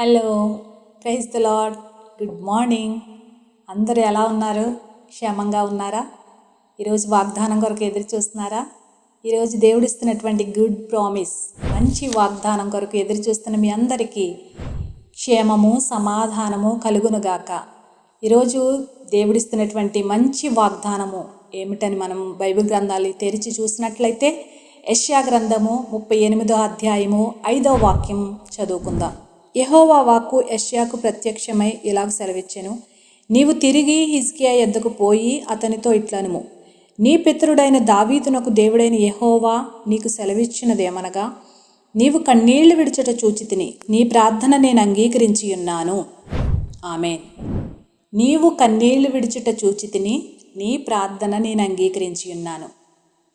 Hello praise the Lord good morning. అందరూ ఎలా ఉన్నారు? క్షేమంగా ఉన్నారా? ఈరోజు వాగ్దానం కొరకు ఎదురు చూస్తున్నారా? ఈరోజు దేవుడిస్తున్నటువంటి గుడ్ ప్రామిస్ మంచి వాగ్దానం కొరకు ఎదురు చూస్తున్న మీ అందరికీ క్షేమము సమాధానము కలుగునుగాక. ఈరోజు దేవుడిస్తున్నటువంటి మంచి వాగ్దానము ఏమిటని మనం బైబిల్ గ్రంథాలు తెరిచి చూసినట్లయితే యష్యా గ్రంథము ముప్పై ఎనిమిదో అధ్యాయము ఐదో వాక్యం చదువుకుందాం. యహోవా వాక్కు యష్యాకు ప్రత్యక్షమై ఇలాగ సెలవిచ్చెను. నీవు తిరిగి హిజ్కియా ఎద్దకు పోయి అతనితో ఇట్లనుము. నీ పితరుడైన దావీదునకు దేవుడైన యహోవా నీకు సెలవిచ్చినదేమనగా నీవు కన్నీళ్ళు విడిచట చూచితిని నీ ప్రార్థన నేను అంగీకరించి ఉన్నాను ఆమె నీవు కన్నీళ్ళు విడిచుట చూచితిని నీ ప్రార్థన నేను అంగీకరించి ఉన్నాను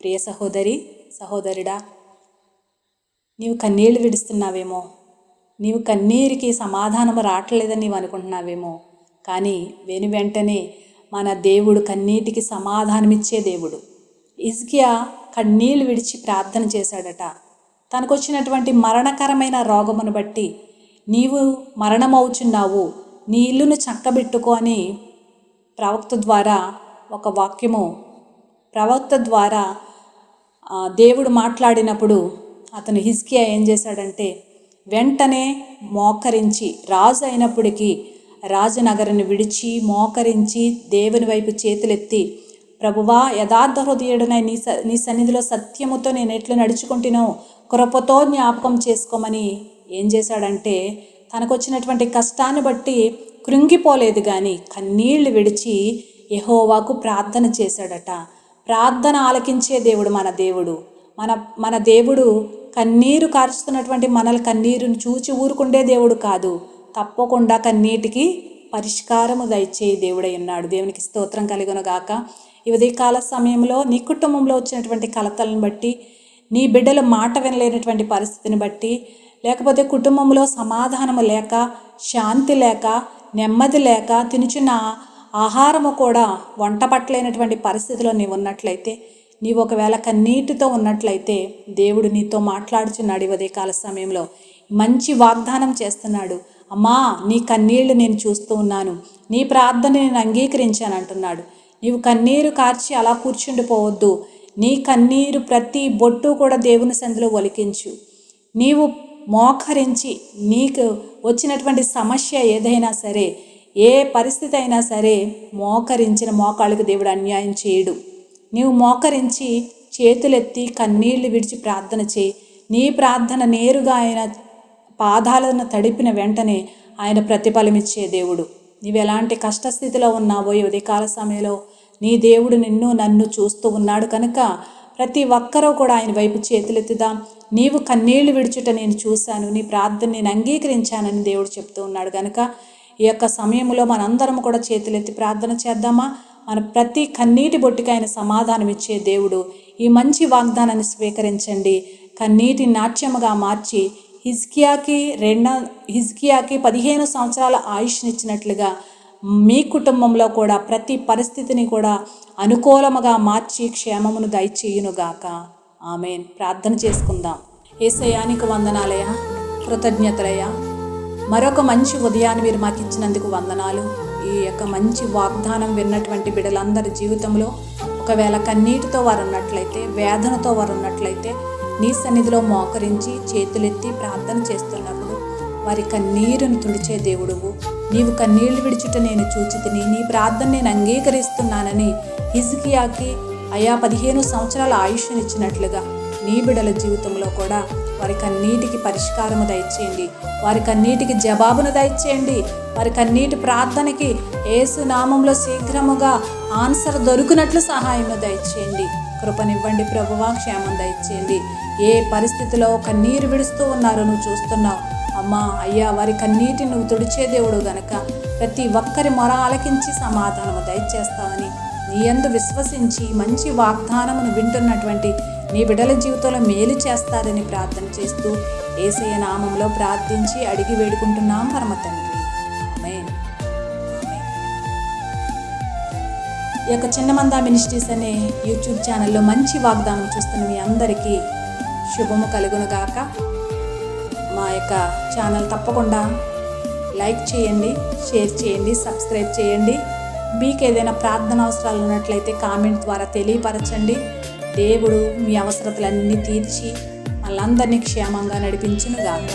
ప్రియ సహోదరి సహోదరుడా నీవు కన్నీళ్ళు విడుస్తున్నావేమో. నీవు కన్నీరికి సమాధానం రావట్లేదని నీవు అనుకుంటున్నావేమో. కానీ వెను వెంటనే మన దేవుడు కన్నీటికి సమాధానమిచ్చే దేవుడు. ఇజ్కియా కన్నీళ్ళు విడిచి ప్రార్థన చేశాడట. తనకు వచ్చినటువంటి మరణకరమైన రోగమును బట్టి నీవు మరణమవుచున్నావు నీ ఇల్లును చక్కబెట్టుకో అని ప్రవక్త ద్వారా ఒక వాక్యము ప్రవక్త ద్వారా దేవుడు మాట్లాడినప్పుడు అతను హిజ్కియా ఏం చేశాడంటే వెంటనే మోకరించి రాజు అయినప్పటికీ రాజనగరిని విడిచి మోకరించి దేవుని వైపు చేతులెత్తి ప్రభువా యథార్థ హృదయుడనై నీ స నీ సన్నిధిలో సత్యముతో నేను ఎట్లు నడుచుకుంటునో కృపతో జ్ఞాపకం చేసుకోమని ఏం చేశాడంటే తనకు వచ్చినటువంటి కష్టాన్ని బట్టి కృంగిపోలేదు కానీ కన్నీళ్ళు విడిచి యహోవాకు ప్రార్థన చేశాడట. ప్రార్థన ఆలకించే దేవుడు మన దేవుడు. మన మన దేవుడు కన్నీరు కార్చుతున్నటువంటి మనల కన్నీరును చూచి ఊరుకుండే దేవుడు కాదు. తప్పకుండా కన్నీటికి పరిష్కారము దయచే దేవుడై ఉన్నాడు. దేవునికి స్తోత్రం కలిగిన గాక. ఈ ఉదయకాల సమయంలో నీ కుటుంబంలో వచ్చినటువంటి కలతలను బట్టి నీ బిడ్డలు మాట వినలేనటువంటి పరిస్థితిని బట్టి లేకపోతే కుటుంబంలో సమాధానము లేక శాంతి లేక నెమ్మది లేక తినుచున్న ఆహారము కూడా వంట పట్టలేనటువంటి పరిస్థితిలో నీవు ఉన్నట్లయితే నీవు ఒకవేళ కన్నీటితో ఉన్నట్లయితే దేవుడు నీతో మాట్లాడుచున్నాడు ఈ ఉదయకాల సమయంలో మంచి వాగ్దానం చేస్తున్నాడు. అమ్మా నీ కన్నీళ్ళు నేను చూస్తూ ఉన్నాను. నీ ప్రార్థన నేను అంగీకరించాను అంటున్నాడు. నీవు కన్నీరు కార్చి అలా కూర్చుండిపోవద్దు నీ కన్నీరు ప్రతి బొట్టు కూడా దేవుని సందిలో ఒలికించు. నీవు మోకరించి నీకు వచ్చినటువంటి సమస్య ఏదైనా సరే ఏ పరిస్థితి అయినా సరే మోకరించిన మోకాళ్ళకి దేవుడు అన్యాయం చేయడు. నీవు మోకరించి చేతులెత్తి కన్నీళ్ళు విడిచి ప్రార్థన చేయి. నీ ప్రార్థన నేరుగా ఆయన పాదాలను తడిపిన వెంటనే ఆయన ప్రతిఫలమిచ్చే దేవుడు. నీవు ఎలాంటి కష్టస్థితిలో ఉన్నావో ఈ ఉదయకాల సమయంలో నీ దేవుడు నిన్ను నన్ను చూస్తూ ఉన్నాడు కనుక ప్రతి ఒక్కరూ కూడా ఆయన వైపు చేతులెత్తుదాం. నీవు కన్నీళ్ళు విడుచుట నేను చూశాను. నీ ప్రార్థన నేను అంగీకరించానని దేవుడు చెప్తూ ఉన్నాడు కనుక ఈ యొక్క సమయంలో మనందరం కూడా చేతులెత్తి ప్రార్థన చేద్దామా? మన ప్రతి కన్నీటి బొట్టికి ఆయన సమాధానం ఇచ్చే దేవుడు ఈ మంచి వాగ్దానాన్ని స్వీకరించండి. కన్నీటి నాట్యముగా మార్చి హిజ్కియాకి రెండ హిజ్కియాకి పదిహేను సంవత్సరాల ఆయుష్నిచ్చినట్లుగా మీ కుటుంబంలో కూడా ప్రతి పరిస్థితిని కూడా అనుకూలముగా మార్చి క్షేమమును దయచేయునుగాక. ఆమెన్. ప్రార్థన చేసుకుందాం. ఏసయానికి వందనాలయ కృతజ్ఞతలయ మరొక మంచి ఉదయాన్ని మీరు మాకు ఇచ్చినందుకు వందనాలు. ఈ యొక్క మంచి వాగ్దానం విన్నటువంటి బిడ్డలందరి జీవితంలో ఒకవేళ కన్నీటితో వారు ఉన్నట్లయితే వేదనతో వారు ఉన్నట్లయితే నీ సన్నిధిలో మోకరించి చేతులెత్తి ప్రార్థన చేస్తున్నప్పుడు వారి కన్నీరును తుడిచే దేవుడువు. నీవు కన్నీళ్ళు విడిచుట నేను చూచితిని నీ ప్రార్థన నేను అంగీకరిస్తున్నానని హిజ్కియాకి అయా పదిహేను సంవత్సరాల ఆయుష్నిచ్చినట్లుగా నీ బిడల జీవితంలో కూడా వారికన్నీటికి పరిష్కారము దయచేయండి. వారికన్నీటికి జవాబును దయచేయండి. వారికన్నిటి ప్రార్థనకి ఏసు నామంలో శీఘ్రముగా ఆన్సర్ దొరికినట్లు సహాయము దయచేయండి. కృపనివ్వండి ప్రభువా క్షేమం దయచేయండి. ఏ పరిస్థితిలో కన్నీరు విడుస్తూ ఉన్నారో నువ్వు చూస్తున్నావు. అమ్మా అయ్యా వారి కన్నీటి నువ్వు తుడిచే దేవుడు గనక ప్రతి ఒక్కరి మొర ఆలకించి సమాధానము దయచేస్తావని నీ ఎందు విశ్వసించి మంచి వాగ్దానమును వింటున్నటువంటి నీ బిడ్డల జీవితంలో మేలు చేస్తారని ప్రార్థన చేస్తూ ఏసయ నామంలో ప్రార్థించి అడిగి వేడుకుంటున్నాం పరమ తండ్రి. ఆమేన్. ఈ యొక్క చిన్నమందా మినిస్ట్రీస్ అనే యూట్యూబ్ ఛానల్లో మంచి వాగ్దానం చూస్తున్న మీ అందరికీ శుభము కలుగునుగాక మా యొక్క ఛానల్ తప్పకుండా లైక్ చేయండి షేర్ చేయండి సబ్స్క్రైబ్ చేయండి. మీకు ఏదైనా ప్రార్థన అవసరాలు ఉన్నట్లయితే కామెంట్ ద్వారా తెలియపరచండి. దేవుడు మీ అవసరతలన్నీ తీర్చి మళ్ళందరినీ క్షేమంగా నడిపించునుగాక.